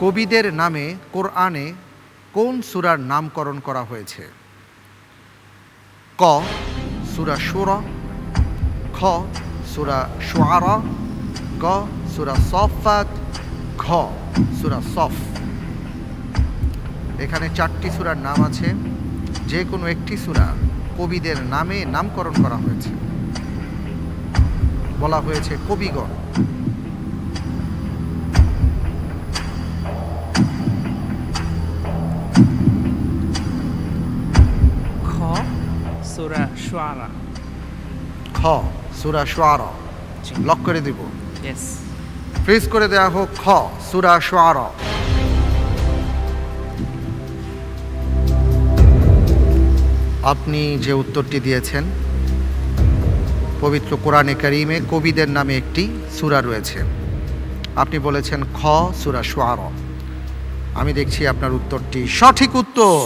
কবিদের নামে কোরআনে কোন সুরার নামকরণ করা হয়েছে? ক, সূরা শুরা, খ, সূরা শুআরা, গ, সূরা সফাত ঘ, সূরা সফ। এখানে চারটি সুরার নাম আছে। যে কোনো একটি সূরা কবিদের নামে নামকরণ করা হয়েছে। বলা হয়েছে কবিগণ। সুরা শুআরা খ সূরা শুআরা জি। লক করে দিব। ইয়েস ফ্রিজ করে দেওয়া হোক খ সূরা শুআরা আপনি যে উত্তরটি দিয়েছেন পবিত্র কোরআনে কারিমে কবিদের নামে একটি সুরা রয়েছে। আপনি বলেছেন খ সূরা শুআরা আমি দেখছি আপনার উত্তরটি সঠিক উত্তর।